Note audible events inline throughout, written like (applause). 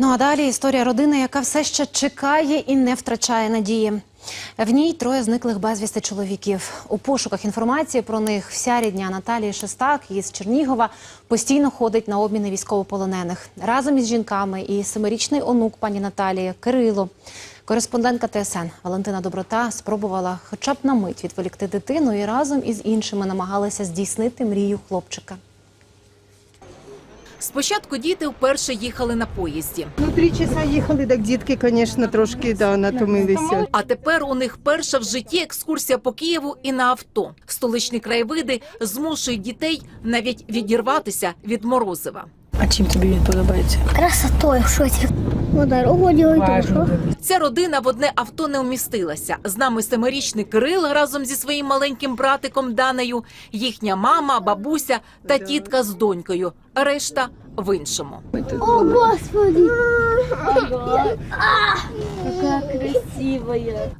Ну а далі історія родини, яка все ще чекає і не втрачає надії. В ній троє зниклих безвісти чоловіків. У пошуках інформації про них вся рідня Наталії Шестак із Чернігова постійно ходить на обміни військовополонених разом із жінками і семирічний онук пані Наталії Кирило. Кореспондентка ТСН Валентина Доброта спробувала хоча б на мить відволікти дитину і разом із іншими намагалася здійснити мрію хлопчика. Спочатку діти вперше їхали на поїзді, Ну, три часа їхали, так дітки, звісно, трошки да, натомилися. а тепер у них перша в житті екскурсія по Києву і на авто. Столичні краєвиди змушують дітей навіть відірватися від морозива. А чим тобі він подобається? Красотой в шоці. Ну, дорогу делать хорошо. Ця родина в одне авто не вмістилася. З нами семирічний Кирил разом зі своїм маленьким братиком Данею, їхня мама, бабуся та тітка з донькою. Решта в іншому. О, Господи!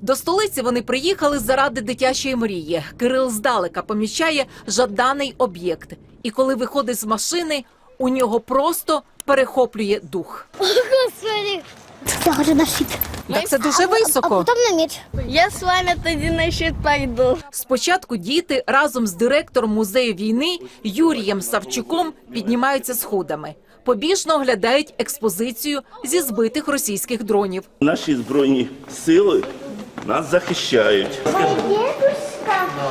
До столиці вони приїхали заради дитячої мрії. Кирил здалека помічає жаданий об'єкт. І коли виходить з машини, у нього просто перехоплює дух. Господи! Я хочу на щит. Так це дуже А високо. потом на меч. Я с вами тоді на щит пойду. Спочатку діти разом з директором музею війни Юрієм Савчуком піднімаються сходами. Побіжно оглядають експозицію зі збитих російських дронів. Наші збройні сили нас захищають. Дедушка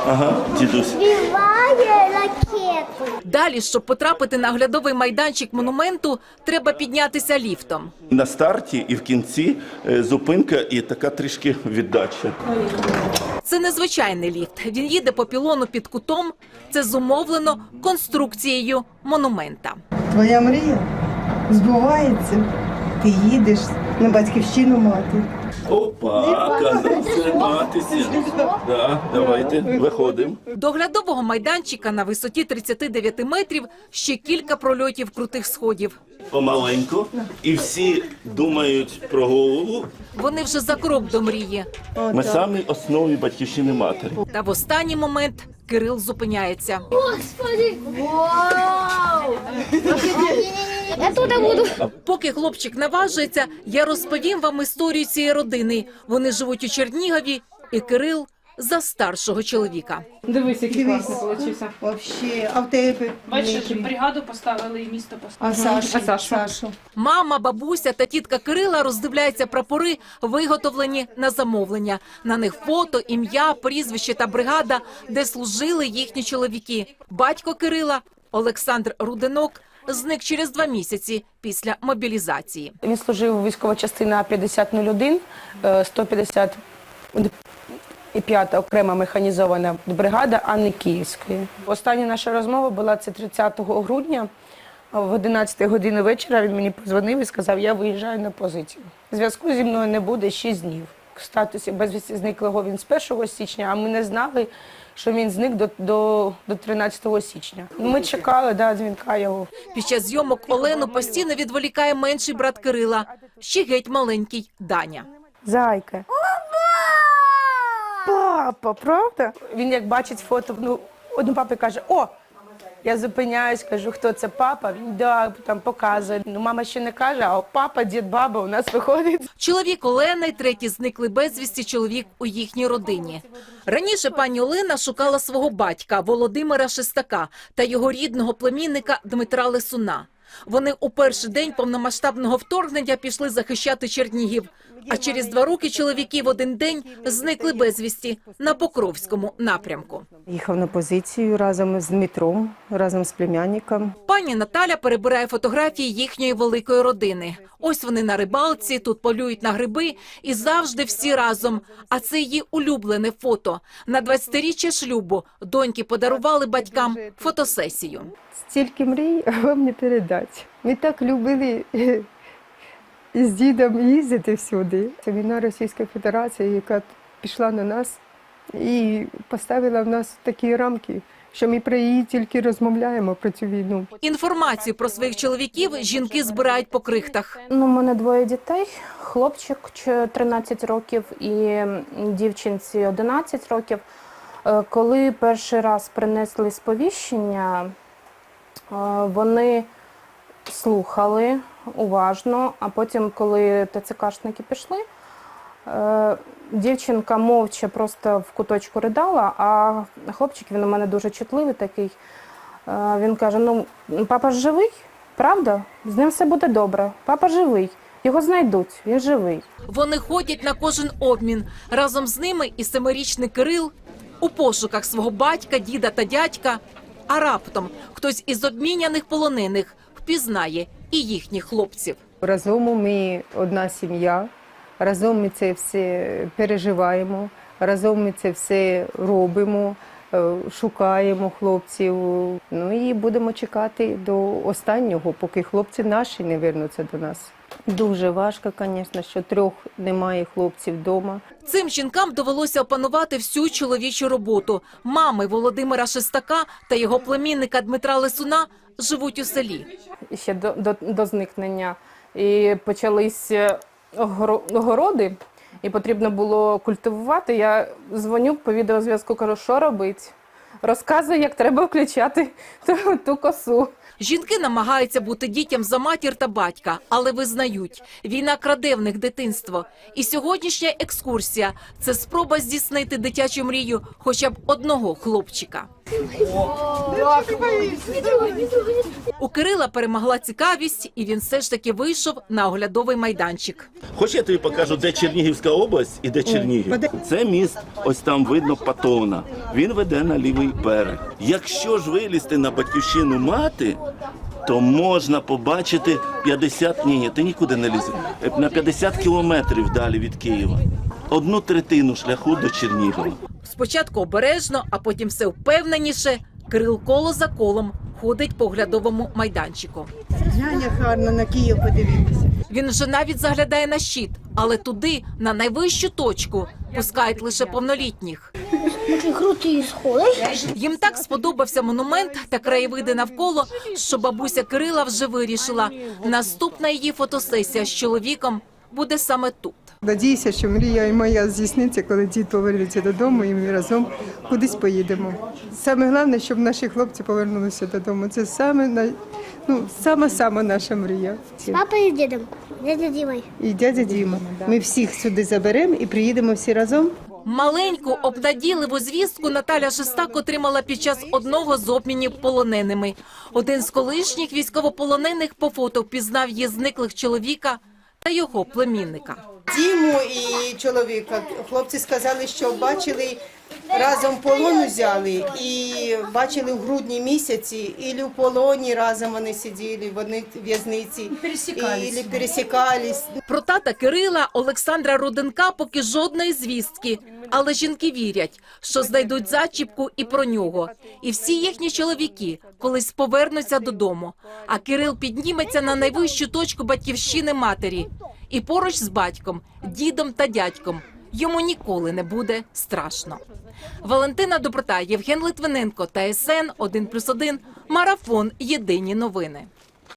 Ага, дідусь. збиває ракету. Далі, щоб потрапити на оглядовий майданчик монументу, треба піднятися ліфтом. На старті і в кінці е, зупинка і така трішки віддача. Це незвичайний ліфт. Він їде по пілону під кутом. Це зумовлено конструкцією монумента. Твоя мрія збувається. Ти їдеш на батьківщину мати. Опа, казався матися. Да, давайте, виходимо. До оглядового майданчика на висоті 39 метрів ще кілька прольотів крутих сходів. Помаленьку. І всі думають про голову. Вони вже за крок до мрії. Ми самі основі батьківщини матері. Та в останній момент Кирил зупиняється. Господи! Вау! (laughs) Я туди буду. Поки хлопчик наважується, я розповім вам історію цієї родини. Вони живуть у Чернігові, і Кирил за старшого чоловіка. Дивись, який Дивись. класний получився. Вообще, а в тебе? Бачиш, бригаду поставили і місто А поставили. Сашу? А Сашу? Сашу. Мама, бабуся та тітка Кирила роздивляються прапори, виготовлені на замовлення. На них фото, ім'я, прізвище та бригада, де служили їхні чоловіки. Батько Кирила Олександр Руденок зник через два місяці після мобілізації. Він служив військова частина 5001, е, 155 окрема механізована бригада Анни Київської. Остання наша розмова була це 30 грудня. В 11 годині вечора він мені позвонив і сказав, я виїжджаю на позицію. Зв'язку зі мною не буде 6 днів. В статусі безвісті зниклого він з 1 січня, а ми не знали, що він зник до, до, до 13 січня. Ми чекали да, дзвінка його. Під час зйомок Олену постійно відволікає менший брат Кирила, ще геть маленький Даня. Зайка. Папа, правда? Він як бачить фото, ну, один папа каже, о, я зупиняюсь, кажу, хто це папа? Він да, там показує. Ну, мама ще не каже, а папа, дід, баба у нас виходить. Чоловік Олена й третій зникли безвісті чоловік у їхній родині. Раніше пані Олена шукала свого батька Володимира Шестака та його рідного племінника Дмитра Лисуна. Вони у перший день повномасштабного вторгнення пішли захищати Чернігів. А через два роки чоловіки в один день зникли безвісті на Покровському напрямку. Їхав на позицію разом з Дмитром, разом з племянником. Пані Наталя перебирає фотографії їхньої великої родини. Ось вони на рибалці, тут полюють на гриби і завжди всі разом. А це її улюблене фото. На 20-річчя шлюбу доньки подарували батькам фотосесію. Стільки мрій вам не передати. Ми так любили е, з дідом їздити всюди. Це війна Російської Федерації, яка пішла на нас і поставила в нас такі рамки, що ми про її тільки розмовляємо про цю війну. Інформацію про своїх чоловіків жінки збирають по крихтах. Ну, у мене двоє дітей: хлопчик 13 років і дівчинці 11 років. Е, Коли перший раз принесли сповіщення, е, вони слухали, уважно. А потім, коли ТЦКшники пішли, дівчинка мовча просто в куточку ридала, а хлопчик він у мене дуже чутливий такий. Е, Він каже: ну, папа ж живий, правда? З ним все буде добре. Папа живий. Його знайдуть, він живий. Вони ходять на кожен обмін. Разом з ними і семирічний Кирил у пошуках свого батька, діда та дядька. А раптом хтось із обміняних полонених впізнає і їхніх хлопців. Разом ми одна сім'я, разом ми це все переживаємо, разом ми це все робимо, е, шукаємо хлопців. Ну і будемо чекати до останнього, поки хлопці наші не вернуться до нас. Дуже важко, звісно, що трьох немає хлопців вдома. Цим жінкам довелося опанувати всю чоловічу роботу. Мами Володимира Шестака та його племінника Дмитра Лисуна живуть у селі. ще до, до, до зникнення. І почались огороди, і потрібно було культивувати. Я дзвоню по відеозв'язку, кажу, що робить. Розказую, як треба включати ту, ту косу. Жінки намагаються бути дітям за матір та батька, але визнають, війна краде в них дитинство. І сьогоднішня екскурсія це спроба здійснити дитячу мрію хоча б одного хлопчика. У Кирила перемогла цікавість, і він все ж таки вийшов на оглядовий майданчик. Хоч я тобі покажу, де Чернігівська область і де Чернігів. Це міст, ось там видно Патовна. Він веде на лівий берег. Якщо ж вилізти на батьківщину мати, то можна побачити 50, ні, ні, ти нікуди не лізи, на 50 кілометрів далі від Києва. Одну третину шляху до Чернігова. Спочатку обережно, а потім все впевненіше. Кирил коло за колом ходить по оглядовому майданчику. Няня гарно на Київ подивитися. Він вже навіть заглядає на щит, але туди, на найвищу точку, пускають лише повнолітніх. Їм так сподобався монумент та краєвиди навколо, що бабуся Кирила вже вирішила. Наступна її фотосесія з чоловіком буде саме тут. Надіюся, що мрія і моя здійсниться, коли дід повернеться додому, і ми разом кудись поїдемо. Саме головне, щоб наші хлопці повернулися додому. Це саме ну, сама сама наша мрія. З папою і дідом. Дядя Дімой. І дядя Діма. Ми всіх сюди заберемо і приїдемо всі разом. Маленьку обнадійливу звістку Наталя Шестак отримала під час одного з обмінів полоненими. Один з колишніх військовополонених по фото впізнав її зниклих чоловіка та його племінника. Діму і чоловіка. Хлопці сказали, що бачили разом полон взяли і бачили в грудні місяці, і в полоні разом вони сиділи в одній в'язниці. І пересікались. Про тата Кирила Олександра Руденка поки жодної звістки. Але жінки вірять, що знайдуть зачіпку і про нього. І всі їхні чоловіки колись повернуться додому. А Кирил підніметься на найвищу точку батьківщини матері. І поруч з батьком, дідом та дядьком йому ніколи не буде страшно. Валентина Доброта, Євген Литвиненко та СН 1+,1, Марафон. Єдині новини.